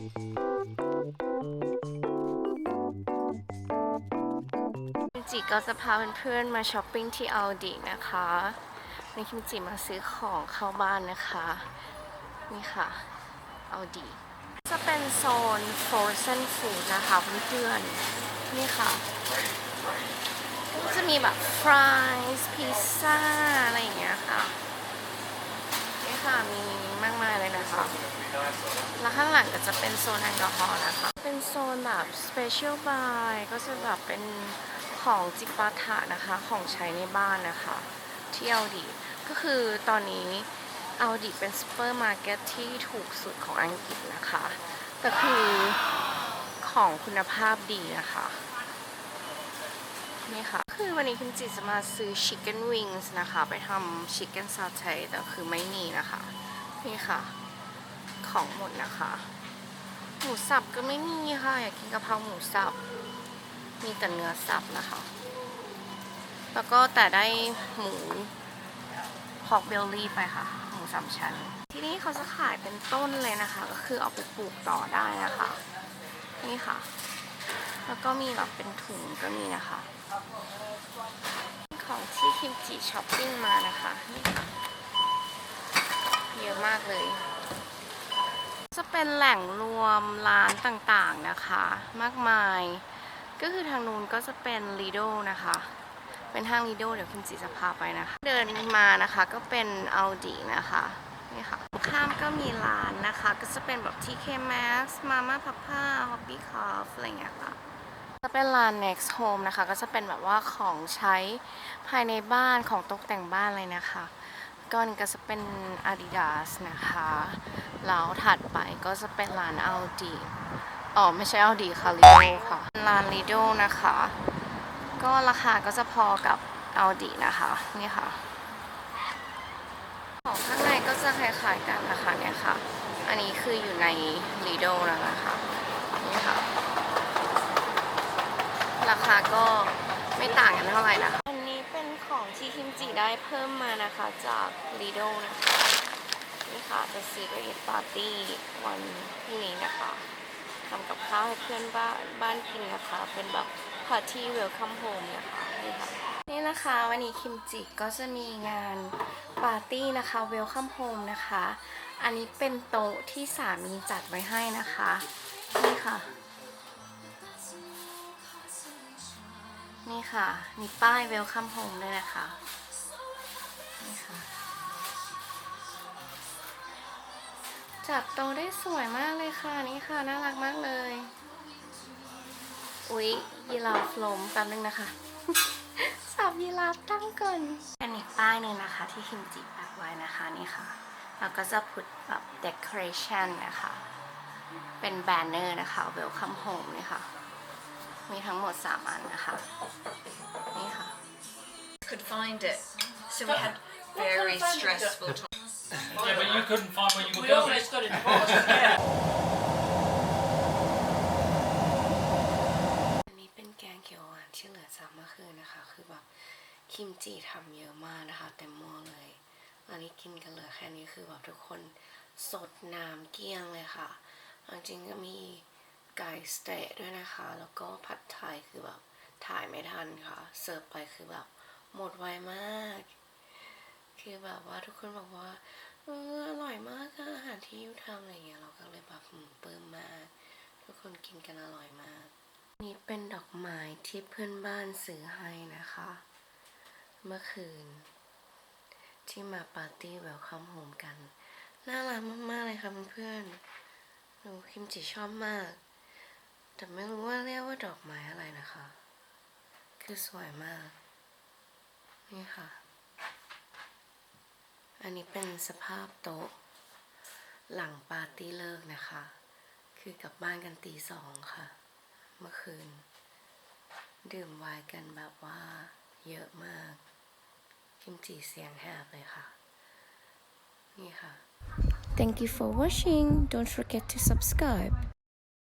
คิมจิก็จะพาเพื่อนๆมาช้อปปิ้งที่อัลดีนะคะนนี้คิมจิมาซื้อของเข้าบ้านนะคะ นี่ค่ะอัลดีจะเป็นโซน frozen food นะคะเพื่อนๆนี่ค่ะจะมีแบบ fries พิซซ่าอะไรอย่างเงี้ยค่ะ นี่ค่ะมี มากมายเลยนะคะ แล้วข้างหลังก็จะเป็นโซนแอลกอฮอล์นะคะ เป็นโซนแบบ special buy ก็จะแบบเป็นของจิปาถะนะคะ ของใช้ในบ้านนะคะที่เอาดีก็คือตอนนี้เอาดีเป็นซูเปอร์มาร์เก็ตที่ถูกสุดของอังกฤษนะคะแต่คือของคุณภาพดีนะคะนี่ค่ะ คือวันนี้คุณจิจะมาซื้อ chicken wings นะคะ ไปทำ chicken satay แต่คือไม่มีนะคะ นี่ค่ะ ของหมดนะคะ หมูสับก็ไม่มีค่ะ อยากกินกะเพราหมูสับ มีแต่เนื้อสับนะคะ แล้วก็แต่ได้หมูพอกเบลลี่ไปค่ะ หมูสามชั้น ที่นี่เขาจะขายเป็นต้นเลยนะคะ ก็คือเอาไปปลูกต่อได้นะคะ นี่ค่ะ แล้วก็มีแบบเป็นถุงก็มีนะคะ ของที่คิมจิช้อปปิ้งมานะคะ นี่ค่ะ เยอะมากเลย จะเป็นแหล่งรวมร้านต่างๆนะคะ มากมาย ก็คือทางนู้นก็จะเป็น Lido นะคะ เป็นห้าง Lido เดี๋ยวคิมจิจะพาไปนะคะ เดินมานะคะก็เป็น Aldi นะคะนี่ค่ะข้ามก็มีร้านนะคะ ก็จะเป็นแบบ TK Maxx Mama Papa Hobby Craft อะไรอย่างเงี้ยค่ะจะเป็นร้าน Next Home นะคะ ก็จะเป็นแบบว่าของใช้ภายในบ้านของตกแต่งบ้านเลยนะคะ ก็นี่ก็จะเป็น Adidas นะคะ แล้วถัดไปก็จะเป็นร้าน Aldi อ๋อ ไม่ใช่ Aldi ค่ะ Lidl ค่ะ ร้าน Lidl นะคะ ก็ราคาก็จะพอกับ Aldi นะคะ นี่ค่ะ ของข้างในก็จะคล้ายๆกันนะคะเนี่ยค่ะ อันนี้คืออยู่ใน Lidl แล้วนะคะ นี่ค่ะ ราคาก็ไม่ต่างกันเท่าไหร่นะคะ ที่คิมจิได้เพิ่มมานะคะจาก Lido นะคะ นี่ค่ะ The Secret Party วันพรุ่งนี้นะคะทำกับข้าวให้เพื่อนบ้านบ้านกินนะคะ เป็นแบบ Party Welcome Home นะคะนี่ค่ะนี่นะคะวันนี้คิมจิก็จะมีงานปาร์ตี้นะคะ Welcome Home นะคะ อันนี้เป็นโต๊ะที่สามีจัดไว้ให้นะคะ นี่ค่ะ นี่ค่ะ มีป้าย Welcome Home ด้วยนะคะ นี่ค่ะ จัดโตได้สวยมากเลยค่ะ นี่ค่ะ น่ารักมากเลย อุ๊ย ยีราฟล้มแป๊บนึงนะคะ สับยีราฟตั้งก่อนอันนี้ป้ายหนึ่งนะคะ ที่คิมจิแปะไว้นะคะนี่ค่ะ แล้วก็จะพุดแบบ decoration นะคะ เป็นแบนเนอร์นะคะ Welcome Home นี่ค่ะ มีทั้งหมด 3 อันนะคะ นี่ค่ะ could find it. So we had very stressful times. Yeah, but you couldn't find where you were We going. almost got it divorced. Yeah. อันนี้เป็นแกงเขียวหวานที่เหลือจากเมื่อคืนนะคะ คือแบบคิมจิทำเยอะมากนะคะเต็มหม้อเลย อันนี้กินกันเหลือแค่นี้คือแบบทุกคนสดน้ำเกลี้ยงเลยค่ะเอาจริงๆก็มี ไก่สเต๊ะด้วยนะคะ แล้วก็ผัดไทยคือแบบถ่ายไม่ทันค่ะ เสิร์ฟไปคือแบบหมดไวมาก คือแบบว่าทุกคนบอกว่า เอออร่อยมากค่ะอาหารที่ยูทำอะไรอย่างเงี้ยเราก็เลยแบบหืมปลื้มมาก ทุกคนกินกันอร่อยมาก นี่เป็นดอกไม้ที่เพื่อนบ้านซื้อให้นะคะ เมื่อคืน ที่มาปาร์ตี้แวลคัมโฮมกัน น่ารักมากๆเลยค่ะเพื่อนๆหนูคิมจิชอบมาก แต่ไม่รู้ว่าเรียกว่าดอกไม้อะไรนะคะ คือสวยมาก นี่ค่ะ อันนี้เป็นสภาพโต๊ะ หลังปาร์ตี้เลิกนะคะ คือกลับบ้านกันตีสองค่ะ เมื่อคืน ดื่มไวน์กันแบบว่าเยอะมากคิมจิเสียงแหบเลยค่ะ นี่ค่ะ Thank you for watching. Don't forget to subscribe.